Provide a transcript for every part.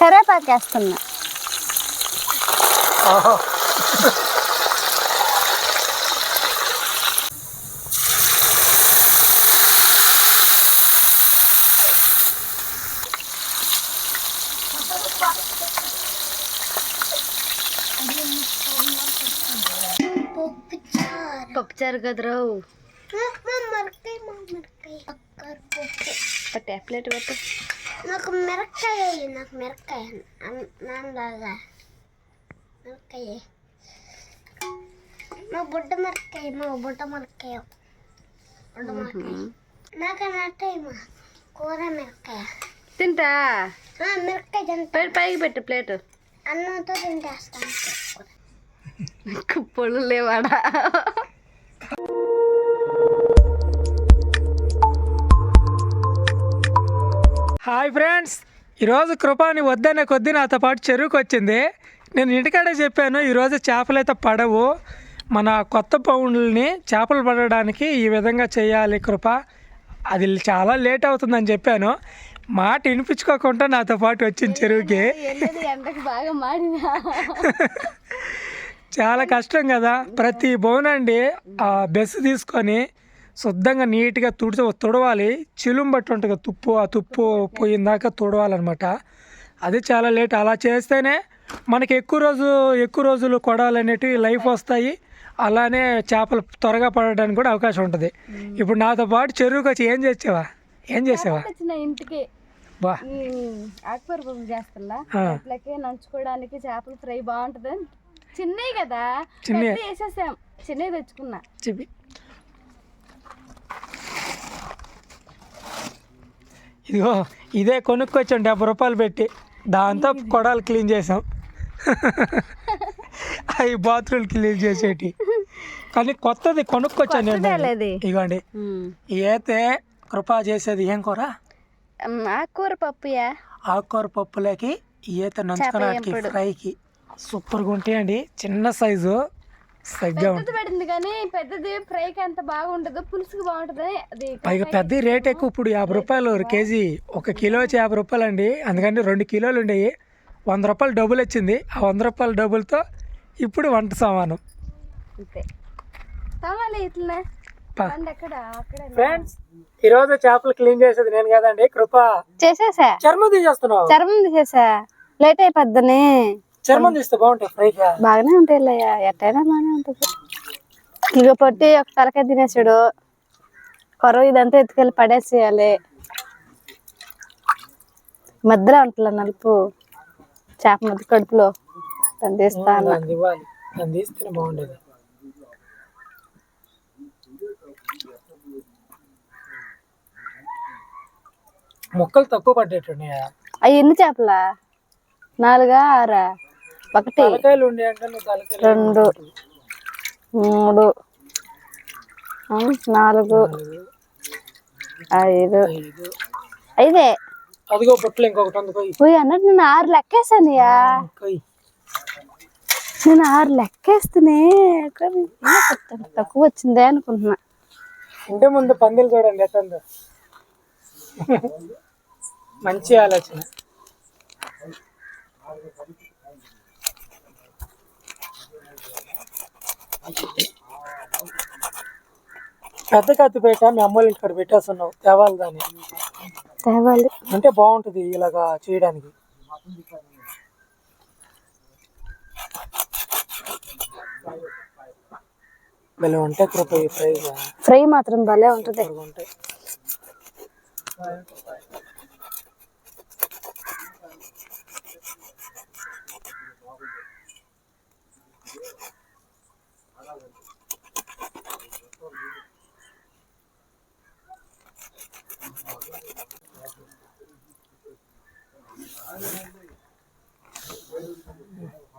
కరేపాకు వేస్తున్నా పప్పుచారు. కదరావు మిరకాయ మిరకాయ అక్కర పప్పు. టాబ్లెట్ పెట్టు. నాకు మిరకాయ వేయి, నాకు మిరకాయ నాన్నలాగా మిరకాయ మా బుడ్డ మిరకాయ మా బుడ్డ మిరకాయ బుడ్డ మిరకాయ నాకు అన్నట్టేమా కూర మిరకాయ తింటా? ఆ, మిరకాయ తింటా. పైకి పెట్టు ప్లేట్. అన్నంతో తింటేస్తాను కుప్పలు లేవాడా? Hi friends. ఈరోజు కృపాని వద్దనే కొద్దీ నాతో పాటు చెరువుకి వచ్చింది నేను ఇంటికాడే చెప్పాను ఈరోజు చేపలు అయితే పడవు. మన కొత్త పౌండ్లని చేపలు పడడానికి ఈ విధంగా చేయాలి కృప. అది చాలా లేట్ అవుతుందని చెప్పాను. మాట వినిపించుకోకుండా నాతో పాటు వచ్చింది చెరువుకి. చాలా కష్టం కదా. ప్రతి బోనండి ఆ బెస్ తీసుకొని శుద్ధంగా నీట్గా తుడిచి తుడవాలి. చిలుం బట్టి ఉంటుంది కదా తుప్పు ఆ తుప్పు పోయిన దాకా తుడవాలన్నమాట. అది చాలా లేట్. అలా చేస్తేనే మనకి ఎక్కువ రోజు ఎక్కువ రోజులు కొడాలు అనేటివి లైఫ్ వస్తాయి. అలానే చేపలు త్వరగా పడడానికి కూడా అవకాశం ఉంటుంది. ఇప్పుడు నాతో పాటు చెరువుకి వచ్చి ఏం చేసావా? ఏం చేసావా? ఇంటికి. చేస్తున్నా. అట్లకే నంచుకోవడానికి చేపల ఫ్రై బాగుంటది. చిన్నవి కదా. చిన్నవి. వేసేసాం. చిన్నవి తెచ్చుకున్నా. ఇదిగో ఇదే కొనుక్కొచ్చాం డెబ్బై రూపాయలు పెట్టి. దాంతో కొడాలు క్లీన్ చేసాం. అవి బాత్రూమ్ క్లీన్ చేసేటి. కానీ కొత్తది కొనుక్కొచ్చాను నేను. ఇదిగోండి. అయితే కృపా చేసేది ఏం కూర? ఆకుకూర పప్పుయా? ఆకుకూర పప్పులోకి ఈత నంచుకోవడానికి. ఫ్రైకి. సూపర్గా ఉంటాయండి. చిన్న సైజు. సరిగ్గా ఉంటుంది పెద్దది పడింది కానీ పెద్దది ఫ్రైకి అంత బాగుండదు పులుసుకి బాగుంటది అది పైగా పెద్ద రేట్ ఎక్కువ ఇప్పుడు యాభై రూపాయలు కేజీ ఒక కిలో వచ్చి యాభై రూపాయలు అండి. అందుకని రెండు కిలోలు ఉండేవి. వంద రూపాయలు డబ్బులు వచ్చింది. ఆ వంద రూపాయల డబ్బులతో ఇప్పుడు వంట సామాను. అంతే. తమాలి పా. అక్కడ ఫ్రెండ్స్ ఈరోజు చేపలు క్లీన్ చేసేది నేను కదండి. కృప. చేసేసా? చర్మం తీసేస్తున్నావు. చర్మం తీసేసా? లేట్ అయిపోద్దని. చర్మం తీస్తే బాగుంటాయి ఫ్రైగా బాగానే ఉంటాయి ఎట్టయినా బాగానే ఉంటుంది. ఇక పొట్టి ఒక తలకాయ తినేసాడు. కొరవ ఇదంతా ఎత్తుకెళ్ళి పడేసేయాలి. మధ్యలో ఉంటుందా నలుపు. చేప మధ్య కడుపులో. బాగుండేది. ముక్కలు తక్కువ పడ్డట్టున్నాయా? అవి ఎన్ని చేపలా? నాలుగా ఆరా? ఒకటి రెండు మూడు నాలుగు ఐదు. ఐదు. అదిగో బుట్టలు ఇంకొకటి అన్నట్టు నేను ఆరు లెక్కేసానయ్యా పోయి నేను ఆరు లెక్కేస్తేనే కొత్త తక్కువ వచ్చిందే అనుకుంటున్నా. ఇంటి ముందు పందిలు చూడండి ఎట్టుందో. మంచి ఆలోచన. పెద్ద కత్తిపేట మీ అమ్మోళ్ళ ఇక్కడ పెట్టేస్తున్నావు. తేవాలి దాన్ని. తేవాలి. అంటే బాగుంటుంది ఇలాగా చేయడానికి. భలే ఉంటాయి కృప ఈ ఫ్రైగా ఫ్రై మాత్రం భలే ఉంటుంది.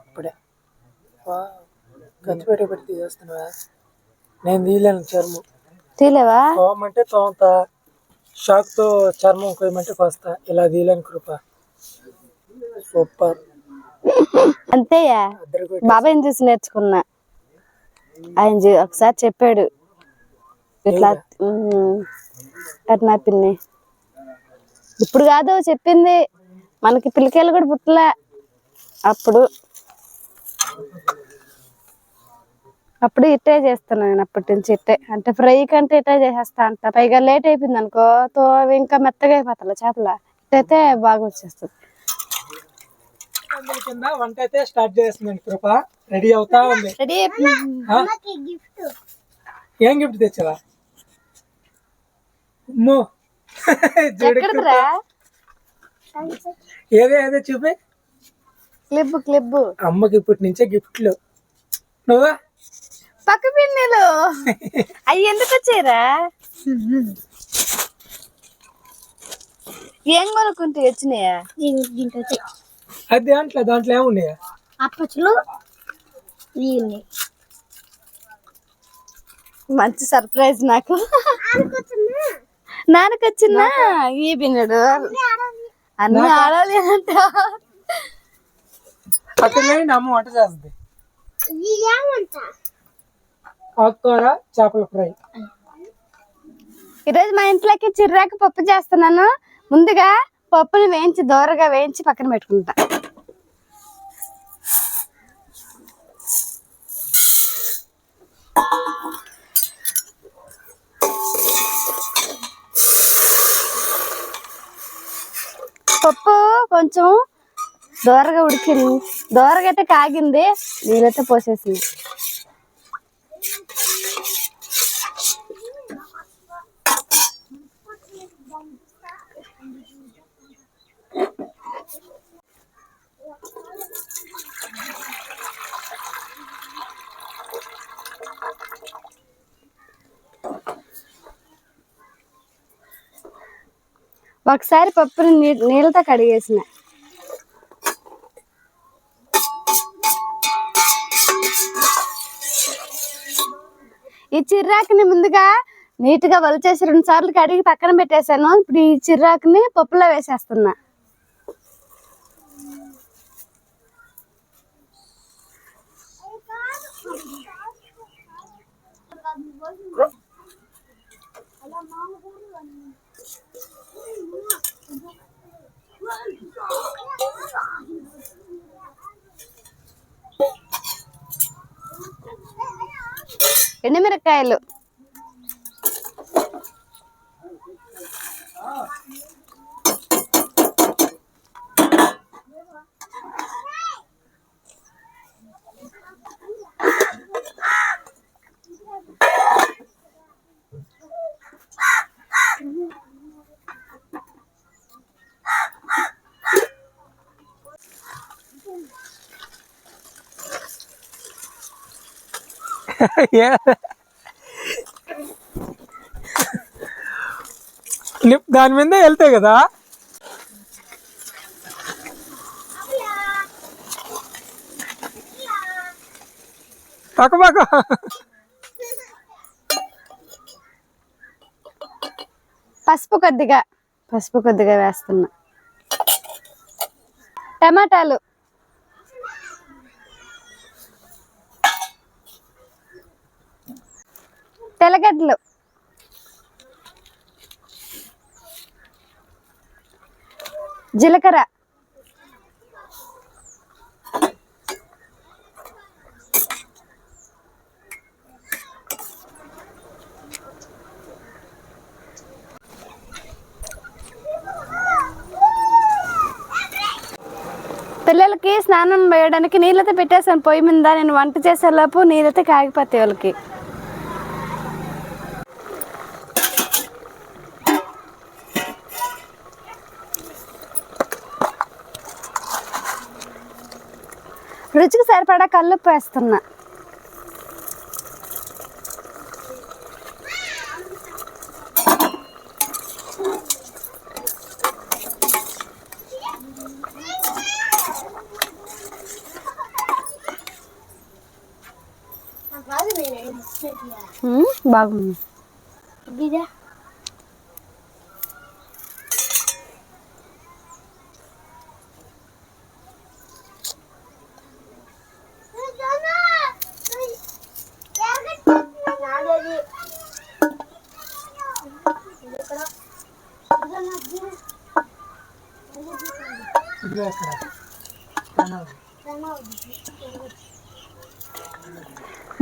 ఇప్పుడే. వా, కత్తిపేట పెట్టి తీసేస్తున్నావా? నేను తీయలేను చర్మం. తీలేవా తోమంటే తోమతా. షాక్తో చర్మం కొయ్యమంటే కోస్తా. ఇలా తీయలేను కృప. సూపర్. అంతేయా? కొట్టి బాబాయ్ని చూసి నేర్చుకున్నా? ఆయన ఒకసారి చెప్పాడు. ఇట్లా కట్నా పిన్ని. ఇప్పుడు కాదు చెప్పింది. మనకి పిల్లకాయలు కూడా పుట్టలే. అప్పుడు అప్పుడు ఇట్టే చేస్తాను నేను అప్పటి నుంచి ఇట్టే. అంటే ఫ్రై కంటే ఇట్టే చేసేస్తా అంట. పైగా లేట్ అయిపోయింది అనుకో తో ఇంకా మెత్తగా అయిపోతాయి చేపల. ఇట్టయితే బాగా వచ్చేస్తుంది. కింద వంట అయితే స్టార్ట్ చేస్తుందండి కృప. రెడీ అవుతా ఉంది. రెడీ ఆ? నాకు గిఫ్ట్. ఏం గిఫ్ట్ తెచ్చావా? అమ్మో. ఏదే ఏదే చూపి? క్లిబ్ క్లిబ్ అమ్మకి ఇప్పటి నుంచే గిఫ్ట్లు. నువ్వా? పక్క పిన్నెలు. అవి ఎందుకు వచ్చాయిరా? ఏం కొనుక్కుంటే వచ్చినాయా? అది దాంట్లో దాంట్లో ఏమున్నాయా? అప్పచ్చులు మంచి సర్ప్రైజ్ నాకు. నాన్నకొచ్చిందా ఈ బిన్నడు అన్ని ఆడాలి అంట. అక్కడ లేండి అమ్మ వంట చేస్తుంది. ఇది ఏమంట ఆకుకూర చేపల ఫ్రై. ఈరోజు మా ఇంట్లోకి చిర్రాకు పప్పు చేస్తున్నాను. ముందుగా పప్పుని వేయించి దోరగా వేయించి పక్కన పెట్టుకుంటా. పప్పు కొంచెం దోరగా ఉడికింది. దోరగా అయితే కాగింది. నీళ్ళైతే పోసేసింది ఒకసారి పప్పుని నీ నీళ్ళతో కడిగేసిన. ఈ చిర్రాకుని ముందుగా నీట్గా వలిచేసి రెండు సార్లు కడిగి పక్కన పెట్టేశాను. ఇప్పుడు ఈ చిర్రాకుని పప్పులో వేసేస్తున్నా. ఎండుమిరకాయలు ఏ- ని- దాని మీద వెళ్తాయి కదా? పక్క పక్క. పసుపు కొద్దిగా పసుపు కొద్దిగా వేస్తున్నా. టమాటాలు. తెల్లగడ్డలు. జీలకర్ర. పిల్లలకి స్నానం వేయడానికి నీళ్ళైతే పెట్టేసాను పొయ్యి మీద నేను వంట చేసేలోపు నీళ్ళతో కాగిపోతాయి వాళ్ళకి. రుచికి సరిపడా కల్లుప్పు వేస్తున్నా బాగుంది.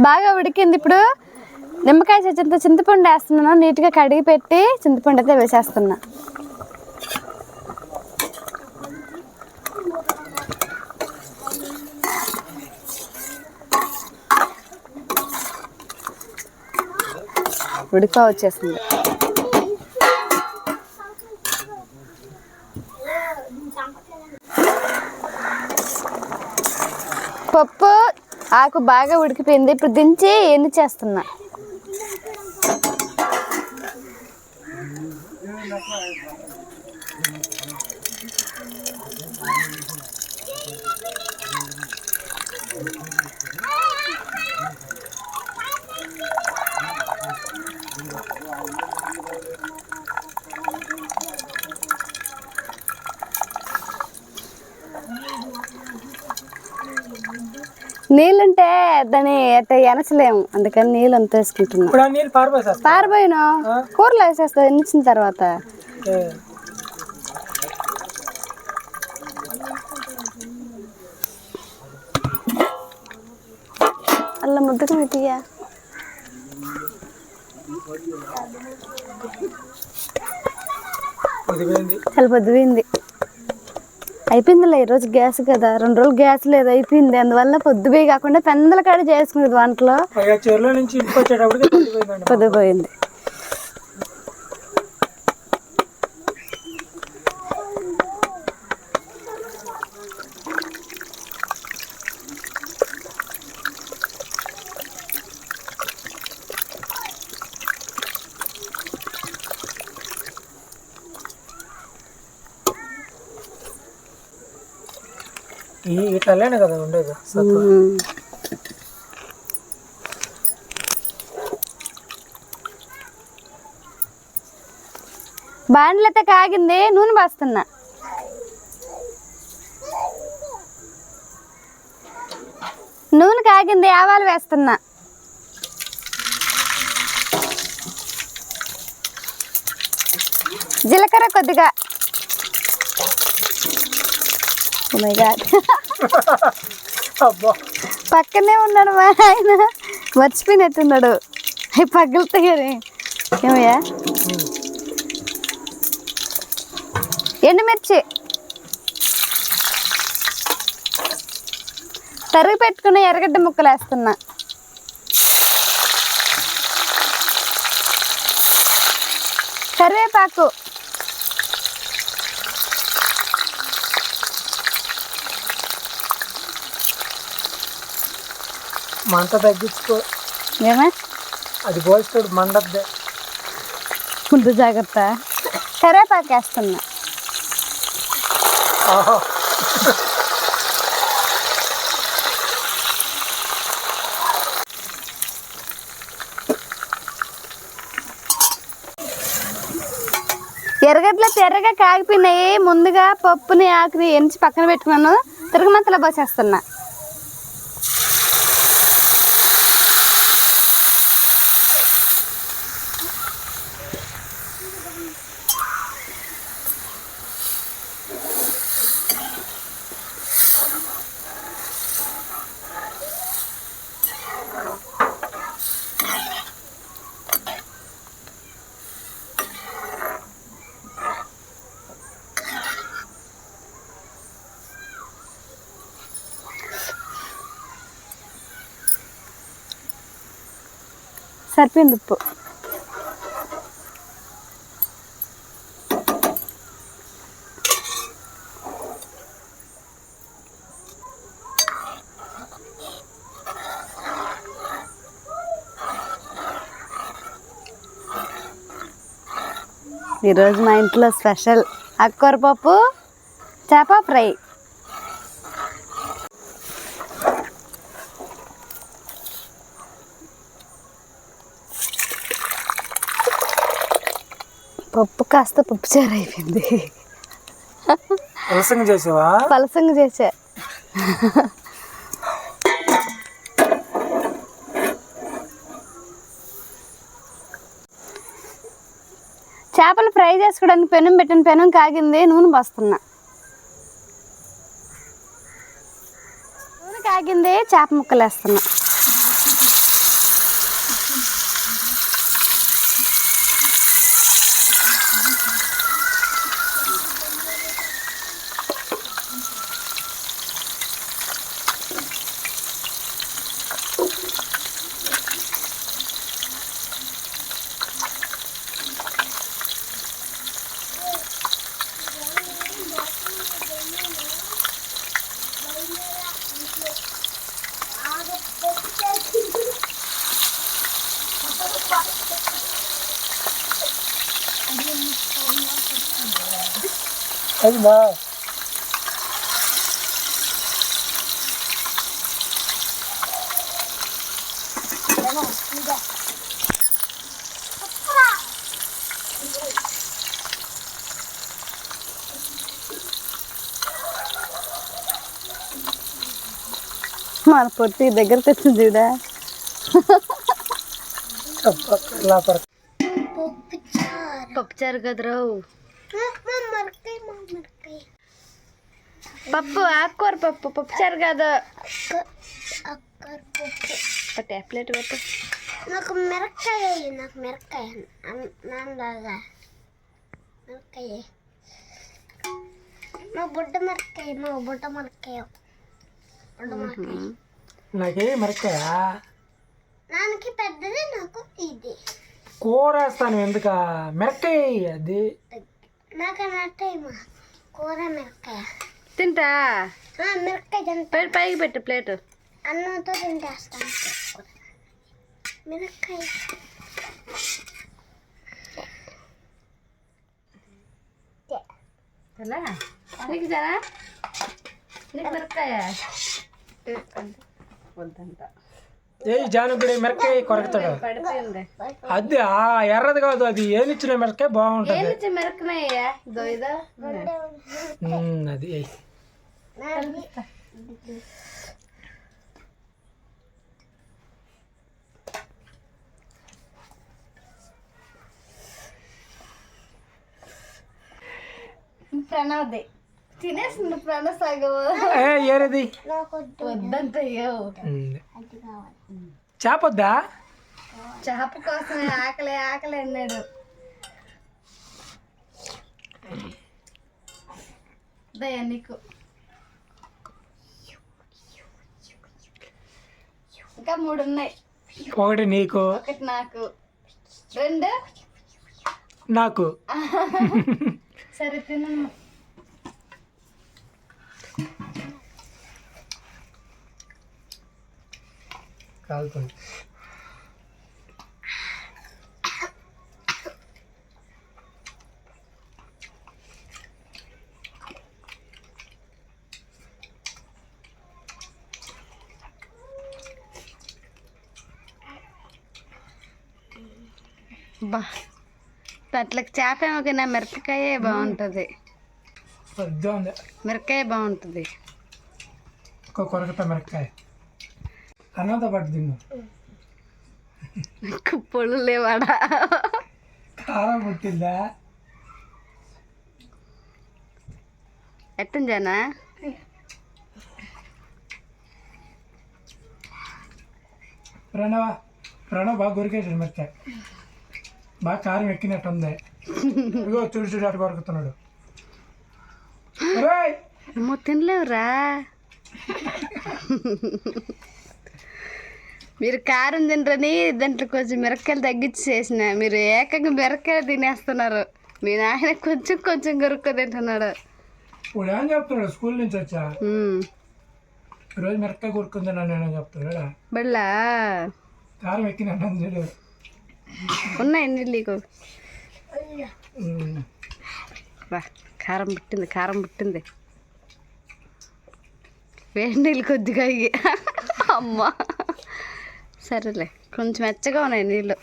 బాగా ఉడికింది ఇప్పుడు. నిమ్మకాయ చెంత చింతపండు వేస్తున్నాను. నీట్గా కడిగి పెట్టి చింతపండు అయితే వేసేస్తున్నా. ఉడికా వచ్చేసింది పప్పు ఆకు బాగా ఉడికిపోయింది. ఇప్పుడు దించి ఎన్ని చేస్తున్నా? నీళ్ళుంటే దాన్ని అట్ట ఎనచలేము. అందుకని నీళ్ళు అంత వేసుకుంటున్నా పారిపోయిన కూరలో వేసేస్తా ఎన్నిచ్చిన తర్వాత? అలా ముద్దగా పెట్టియా చాలా పొద్దుపోయింది. అయిపోయిందిలే ఈరోజు గ్యాస్ కదా. రెండు రోజులు గ్యాస్ లేదు అయిపోయింది. అందువల్ల పొద్దుపోయి కాకుండా పెందల కాడ చేసుకునేది వంటలో. నుంచి పొద్దుపోయింది. ఈ ఇట్లానే కదా ఉండేది. సత్వ. బాండ్లతో కాగింది నూనె పోస్తున్నా నూనె కాగింది ఆవాలు వేస్తున్నా. జీలకర్ర కొద్దిగా. Oh my God. అబ్బా. పక్కనే ఉన్నాడు మా ఆయన. మర్చిపోయినట్టున్నాడు. అవి పగులుతాయి ఏమయ్యా? ఎండుమిర్చి తరిగి పెట్టుకున్న ఎర్రగడ్డ ముక్కలు వేస్తున్నా కరివేపాకు. మంట తగ్గించుకో. ఏమా? అది పోస్తాడు మండద్దే. ముందు జాగ్రత్త. కరివేపాకు వేస్తున్నా ఆహా. ఎర్రగడ్డలు తెర్రగా కాగిపోయినాయి. ముందుగా పప్పుని ఆకుని ఎంచి పక్కన పెట్టుకున్నాను. తిరగమంతలో పోసేస్తున్నా. సరిపోయింది ఉప్పు. ఈరోజు మా ఇంట్లో స్పెషల్ అక్కూర పప్పు చేప ఫ్రై. పప్పు కాస్త పప్పు చారు అయిపోయింది. పలసంగా చేసావా? పలసంగా చేసా. చేపలు ఫ్రై చేసుకోవడానికి పెనం పెట్టిన పెనం కాగింది నూనె పోస్తున్నా. నూనె కాగింది చేప ముక్కలు వేస్తున్నా అయిందా మన పొట్టి దగ్గర తెచ్చింది చూడా లోపల పప్పు చారు పప్పుచారు కదరావు మా మిరకాయ మా మిరకాయ పప్పు ఆకుకూర పప్పు పప్పుచారు కాదు అక్క అక్కర పప్పు పట్టే. ప్లేట్ పెట్టు నాకు మిరకాయ వేయి, నాకు మిరకాయ నాన్నలాగా మిరకాయ మా బుడ్డ మిరకాయ మా బుడ్డ మిరకాయ బుడ్డ మిరకాయ నాకే మిరకాయ నాన్నకి పెద్దది నాకు ఇది. కూర వేస్తాను ఎందుక? మిరకాయ అది. నాకు అన్నట్టేమో కూర మిరకాయ తింటా? పై- పైకి పెట్టు ప్లేట్. అన్నంతో తింటేస్తాను. మిరకాయ నీకు జరా నీకు మిరపకాయ? వద్దంట. ఏ జానుగుడి మిరకాయ కొరకుతాడు. అది ఆ ఎర్రది కాదు అది ఏనిచ్చిన మిరకాయ బాగుంటది. మిరపకాయ అది ఏయ్. ప్రణవ్ది. తినేసింది ప్రణవ్ సాగవు ఏ ఏరది? నాకు వద్దు వద్దంట అయ్యో ఉమ్. అది కావాలి. చేపొద్దా? చేప కోసమే ఆకలి ఆకలి అన్నాడు. దయ్యా నీకు. ఇంకా మూడు ఉన్నాయి. ఒకటి నీకు. ఒకటి నాకు. రెండు. నాకు. సరే తినమ్మా. కాలుతుంది. బా. దాంట్లోకి చేప ఏమో మిరపకాయ బాగుంటుంది. మిరపకాయ బాగుంటుంది. ఒక కొరకత మిరకాయ అన్నంతో పాటు తిన్ను. కుప్పలు లేవాడా? కారం పుట్టిందా? ఎట్టం జానా? ప్రణవ ప్రణవ్ బాగా కొరికేసాడు మిరకాయ బాగా కారం ఎక్కినట్టు ఉంది ఇగో చూడు చూడు అటు కొరుకుతున్నాడు! అమ్మో తినలేవురా. మీరు కారం తినరని దాంట్లో కొంచెం మిరపకాయలు తగ్గించి చేసిన. మీరు ఏకంగా మిరపకాయలు తినేస్తున్నారు. మీ నాయన కొంచెం కొంచెం కొరుక్కు తింటున్నాడు. ఇప్పుడు ఏం చెప్తున్నాడు? స్కూల్ నుంచి వచ్చా. ఈరోజు మిరకాయ కొరుకుంది నన్ను ఏమో చెప్తున్నాడా? బళ్ళా కారం ఎక్కినట్టు చూడు ఉన్నాయి నీళ్ళు నీకు. బా కారం పుట్టింది కారం పుట్టింది. వేడి నీళ్ళు కొద్దిగా అయ్యి అమ్మా. సరేలే కొంచెం మెచ్చగా ఉన్నాయి నీళ్ళు.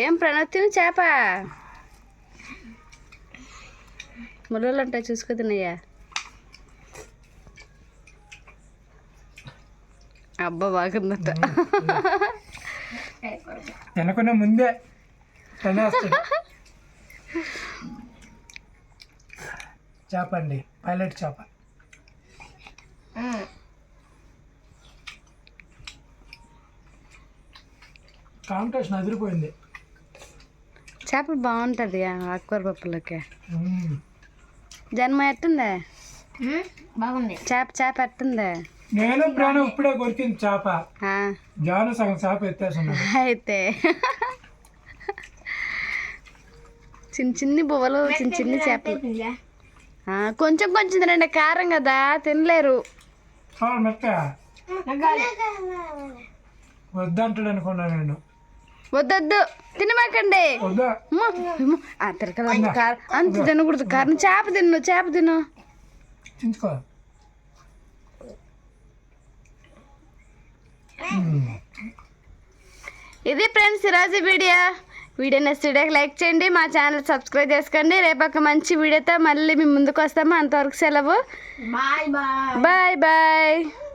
ఏం ప్రణవ్ తిని చేప. ముళ్ళు ఉంటాయి చూసుకో తినయ్యా. అబ్బా బాగుందట. అనుకున్న ముందే తినేస్తాడు చేప అండి పైలట్ చేప. కాంపిటేషన్ అదిరిపోయింది. చేపలు బాగుంటుంది ఆకుకూర పప్పులకే. జన్మ ఎట్టుందే? బాగుంది. చేప చేప ఎట్టుందే? నేను ప్రాణం ఇప్పుడే కొరికింది చేప. ఆ, జాను సగం చేప అయితే. చిన్న చిన్ని బువ్వలు చిన్న చిన్ని చేపలు. ఆ, కొంచెం కొంచెం తినండి కారం కదా తినలేరు. వద్దంటాడు అనుకున్నా నేను. వద్దొద్దు తినమాకండి. వద్దా? అమ్మో, అమ్మో, ఆ తిరగల కారం. అంత తినకూడదు కారం. చేప తిను చేప తిను. ఇది ఫ్రెండ్స్ ఈరోజు వీడియో. వీడియో వీడియోకి లైక్ చేయండి మా ఛానల్ సబ్స్క్రైబ్ చేసుకోండి. రేపు ఒక మంచి వీడియోతో మళ్ళీ మేము ముందుకు వస్తాము. అంతవరకు సెలవు. Bye bye. Bye bye.